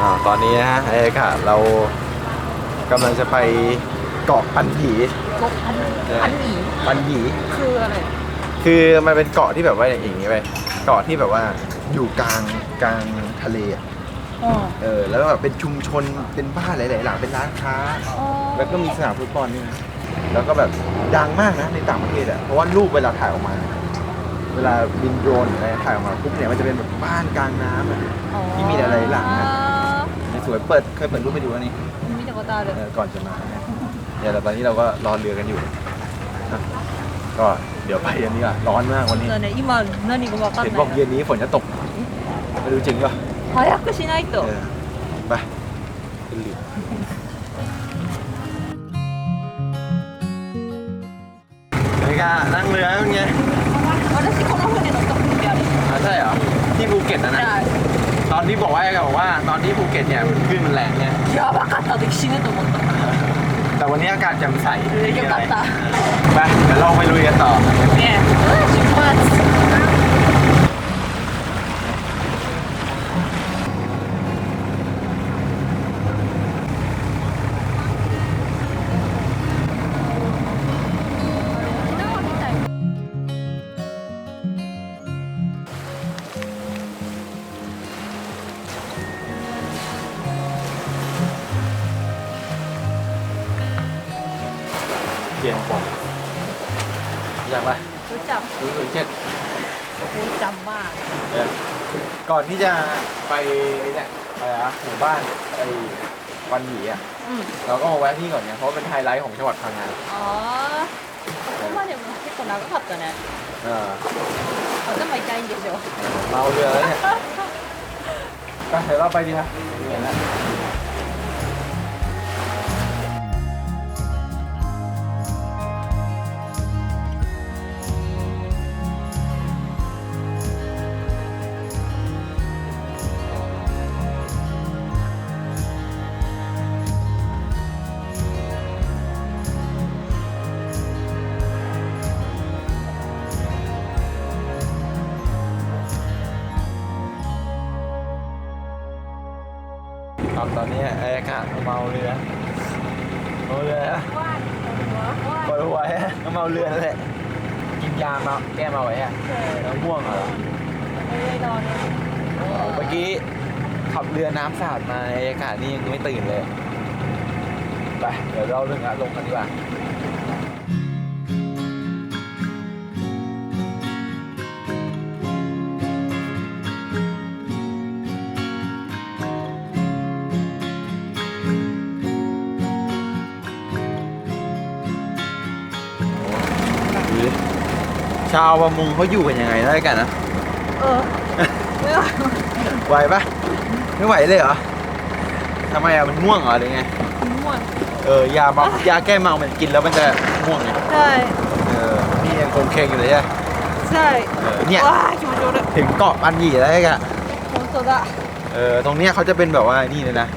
อ่าตอนนี้นะฮะไอ้ค่ะเรากำลังจะไปเกาะปันหยีกบอันอันหนีปันหยีคืออะไรคือมันเป็นเกาะที่แบบว่าอย่างนี้ไปเกาะที่แบบว่าอยู่กลางกลางทะเลอะอ๋อเออแล้วก็แบบเป็นชุมชนเป็นบ้านหลายๆหลังเป็นร้านค้าแล้วก็มีสนามฟุตบอลนี่นะแล้วก็แบบดังมากนะในต่างประเทศอะ เพราะว่ารูปเวลาถ่ายออกมา เวลาบินโดรนหรืออะไรถ่ายออกมาปุ๊บเนี่ยมันจะเป็นแบบบ้านกลางน้ำอะ ที่มีหลายๆหลังอะ สวยเปิดเคยเปิดรูปไปดูอันนี้ 見たことある เออก่อนจะมาเนี่ยเนี่ยแต่ตอนนี้เราก็รอเรือกันอยู่อ่ะก็เดี๋ยวไปกันดีกว่าร้อนมากวันนี้ そうだね今何が分かん เห็น ない บอกเย็นนี้ฝนจะตกไม่รู้จริงป่ะ 早くしないと เออไปขึ้นเรือเฮ้ยกานั่งเรือเป็นไง 私この船乗ったことある อ่าใช่เหรอ ที่ภูเก็ตนะนะ じゃ ต อนที่บอกว่าบอกว่าตอนที่ภูเก็ตเนี่ยมันขึ้นมันแรงเนี่ย あやばかった時死ぬと思った แต่วันนี้อากาศแจ่มใส よかった ไปเดี๋ยวเราไปลุยกันต่อ ね出発 จักปะรู้จักศูนย์ศูเจ็ดรู้จำมากก่อนที่จะไปเนี่ยไปอะหมู่บ้านไอ้วันหยีอะเราก็มาแวะที่ก่อนเนี่ยเพราะเป็นไฮไลท์ของจังหวัดพังงาอ๋อเขาว่าเดี๋ยวที่คนเราก็ขับตัวนะเออเขาจะไม่ใจเย็นเดี๋ยวเมาเรือแล้วเนี่ยไปเดี๋ยวเราไปดีครัเห็นแล้ว ครับตอนนี้ไอ้อากาศเมาเรือเมาเรือนะปล่อยไว้อะก็เมาเรือนั่นแหละกินยาเมาแก้เมาไว้อะแล้วง่วงเหรอเมื่อกี้ขับเรือน้ำสาดมาไอ้อากาศนี่ยังไม่ตื่นเลยไปเดี๋ยวเราเรื่องอะลงกันดีกว่าาวประมงเขาอยู่กันยังไงได้กันนะเออไม่ไหวไหวปะไม่ไหวเลยเหรอทำไมอะมันง่วงเหรอหรือไงม่วงเออยาเมายาแก้เมามันกินแล้วมันจะง่วงไงใช่เออนี่ยังคงเคงอยู่เลยใช่ไหใช่เนี่ยถึงเกาะปันหยีได้กันผมสดอะเออตรงเนี้ยเขาจะเป็นแบบว่านี่เลยนะ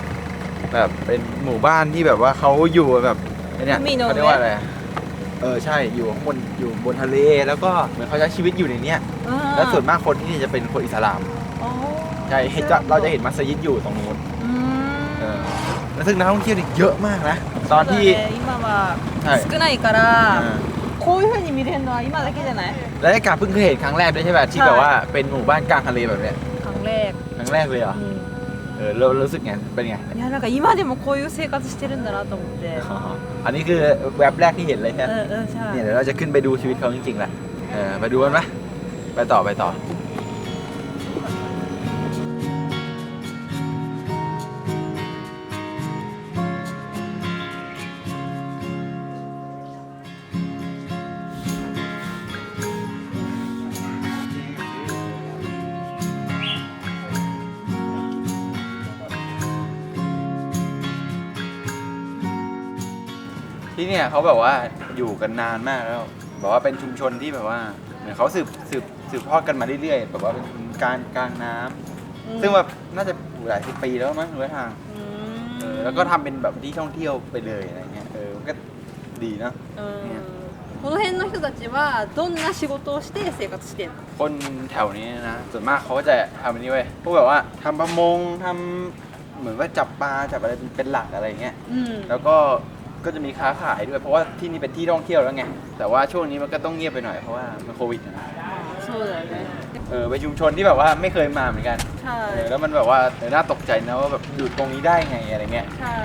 แบบเป็นหมู่บ้านที่แบบว่าเขาอยู่แบบเนี่ยเขาเรียกว่าอะไร เออใช่อยู่ข้างบนอยู่บนทะเลแล้วก็เหมือนเขาใช้ชีวิตอยู่ในเนี้ย うん แล้วส่วนมากคนที่นี่จะเป็นคนอิสลาม อ๋อ ใช่เห็นจะเราจะเห็นมัสยิดอยู่ตรงนู้น อื เอ ม อแล้วซึ่งนักท่องเที่ยวนี่เยอะมากนะ ตอนที่ そうだね今は ใช่ 少ないから、 อ่า こういう風に見れるのは今だけじゃない แล้วไอ้การเพิ่งเคยเห็นครั้งแรกด้วยใช่ป่ะที่ ใช่ แบบว่าเป็นหมู่บ้านกลางทะเลแบบเนี้ย ครั้งแรก ครั้งแรกเลยเหรอ うん เออเรารู้สึกไงเป็นไง いやなんか今でもこういう生活してるんだなと思って อันนี้คือแว็บแรกที่เห็นเลยใช่ไหม เออเออใช่ เนี่ยเดี๋ยวเราจะขึ้นไปดูชีวิตเขาจริงๆแหละเออไปดูกันไหมไปต่อไปต่อ ที่เนี่ยเขาแบบว่าอยู่กันนานมากแล้วแบบว่าเป็นชุมชนที่แบบว่าเหมือนเขาสืบสืบสืบทอดกันมาเรื่อยๆแบบว่าเป็นการกลางน้ำ อืม ซึ่งแบบน่าจะอยู่หลายสิบปีแล้วมั้งหรือว่าทาง อืม เออแล้วก็ทำเป็นแบบที่ท่องเที่ยวไปเลยอะไรเงี้ยเออมันก็ดีเนอะ うんこの辺の人たちはどんな仕事をして生活してんの คนแถวนี้นะส่วนมากเขาก็จะทำอันนี้เว้ยพวกแบบว่าทำประมงทำ เหมือนว่าจับปลาจับอะไรเป็นหลักอะไรเงี้ย うん แล้วก็ ก็จะมีค้าขายด้วยเพราะว่าที่นี่เป็นที่ท่องเที่ยวแล้วไง แต่ว่าช่วงนี้มันก็ต้องเงียบไปหน่อยเพราะว่ามันโควิดนะ そうだよね เออเป็นชุมชนที่แบบว่าไม่เคยมาเหมือนกัน ใช่ เออแล้วมันแบบว่าเออน่าตกใจนะว่าแบบอยู่ตรงนี้ได้ไงอะไรเงี้ย ใช่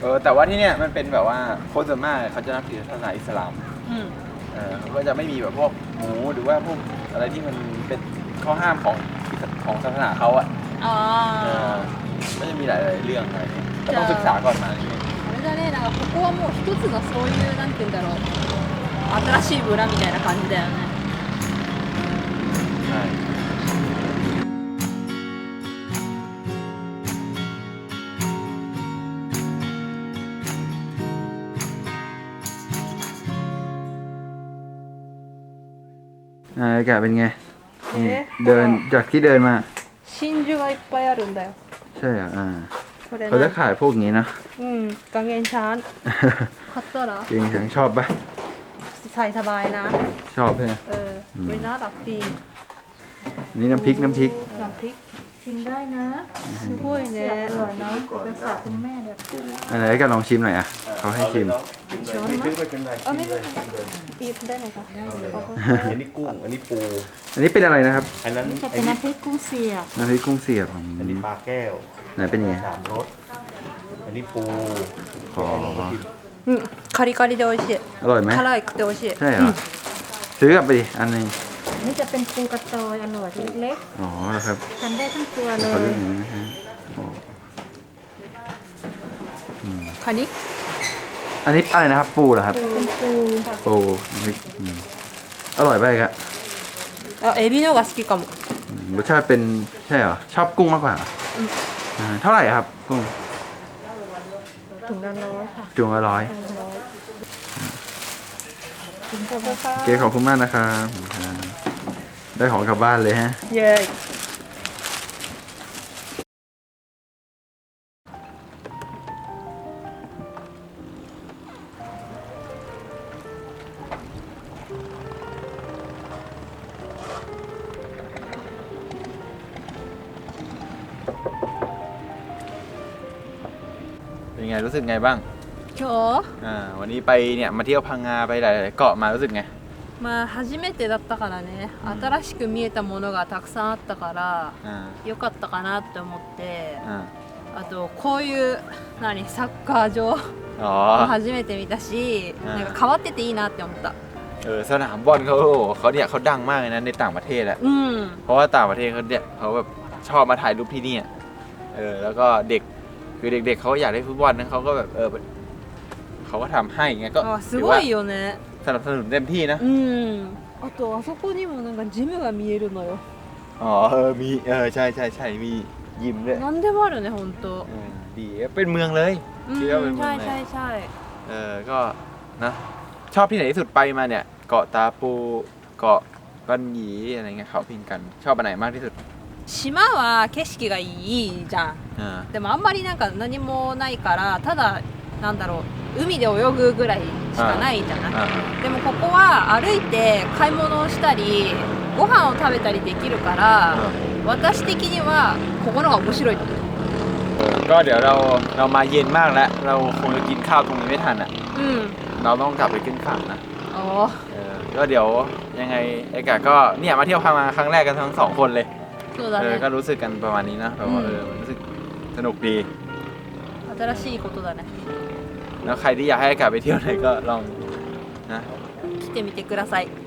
เออแต่ว่าที่เนี่ยมันเป็นแบบว่าคนส่วนมากเขาจะนับถือศาสนาอิสลาม うん เออเขาก็จะไม่มีแบบพวกหมูหรือว่าพวกอะไรที่มันเป็นข้อห้ามของของศาสนาเขาอะ あ เออ あ ก็จะมีหลายๆเรื่องอะไรเงี้ยก็ต้องศึกษาก่อนมาอะไรเงี้ย あれだねなんか ここはもう一つのそういうなんて言うんだろう新しい村みたいな感じだよね ใช่อากาศเป็นไง นี่เดินจากที่เดินมา 真珠がいっぱいあるんだよ ใช่เหรออ่า คละเขาจะขายพวกนี้นะอืมกางเกงช้างคอตเตอร์เหรอ จริงๆชอบปะใส่สบายนะ ชอบใช่ไหมเออไม่น่ารักดีนี่น้ำพริกน้ำพริกน้ำพริก ชิมได้นะ すごいね อร่อยเนาะเป็นฝากคุณแม่แบบ อะไรกันลองชิมหน่อยอ่ะเขาให้ชิม ช้อนมั้ยเออไม่ได้ปีบได้ไหมคะได้เลย อันนี้กุ้ง อันนี้ปู อันนี้เป็นอะไรนะครับ อันนั้น จะ อั เป็น นนี้ น้ำพริกกุ้งเสียบ น้ำพริกกุ้งเสียบอืม อันนี้ปลาแก้ว ไหนเป็นยังไง สามรส อันนี้ปู อ๋อ うんカリカリで美味しい อร่อยไหม 辛いくて美味しい ใช่เหรอซื้อกลับไปดิอันหนึง อั นี่จะเป็นปูกระตอยอร่อยเล็กอ๋อครับทานได้ทั้งตัวเลเขาย เรื่องนี้นะฮะอันนี้อะไรนะครับ ปูเหรอครับป็นปูปูอร่อยไปครับเออเอบิโนกาสกีกอมรสชาติเป็นใช่เหรอ ชอบกุ้งมากกว่าเท่าไหร่ครับ กุ้งถุงละร้อยค่ะถุงละร้อยเกัขอบคุณมากนะครัครับ ได้ของกลับบ้านเลยฮะ เย้เป็นไงรู้สึกไงบ้าง โถ อ่า วันนี้ไปเนี่ยมาเที่ยวพังงาไปหลาย ๆ เกาะมารู้สึกไง まあ初めてだったからね、新しく見えたものがたくさんあったから อ่า 良かったかなって思って อ่า あとこういう何サッカー場 อ๋อ も初めて見たし、うんなんか変わってていいなって思った เออสนามบอลเขาเขาเนี่ยเขาดังมากเลยนะในต่างประเทศอะ うん เพราะว่าต่างประเทศเขาเนี่ยเขาแบบชอบมาถ่ายรูปที่เนี่ยเออแล้วก็เด็กคือเด็กๆเขาอยากเล่นฟุตบอลนะเขาก็แบบเออเขาก็ทำให้ไงก็ あす ถือ ご ว่าย よね สนับสนุนเต็มที่นะ うんあとあそこにもなんかジムが見えるのよ อ๋อเออมีเออใช่ใช่ใช่มียิมด้วย 何でもあるね本当 เออดีเป็นเมืองเลย う คิดว่าเป็น ん เมือ ใช่ งเลย ใช่ใช่ เออก็นะชอบที่ไหนที่สุดไปมาเนี่ย เกาะตาปูเกาะก้อนหยีอะไรเงี้ยเขาพิงกัน ชอบอันไหนมากที่สุด 島は景色がいいじゃん อ่า でもあんまりなんか何もないからただなんだろう 海で泳ぐぐらいしかないじゃない อ่า でもここは歩いて買い物をしたりご飯を食べたりできるから私的にはここのが面白いと思う เออก็เดี๋ยวเราเรามาเย็นมากแล้ว เราคงจะกินข้าวตรงนี้ไม่ทันอ่ะ うん เราต้องกลับไปขึ้นฝั่งนะ お เออก็เดี๋ยวยังไงไอ้กาก็เนี่ยมาเที่ยวพังมาครั้งแรกกันทั้งสองคนเลย そうだ เออ ね ก็รู้สึกกันประมาณนี้นะแบบว่า อืม เออมันรู้สึกสนุกดี 新しいことだね แล้วใครที่อยากให้ไอ้กาไปเที่ยวไหนก็ลองนะ 来てみてください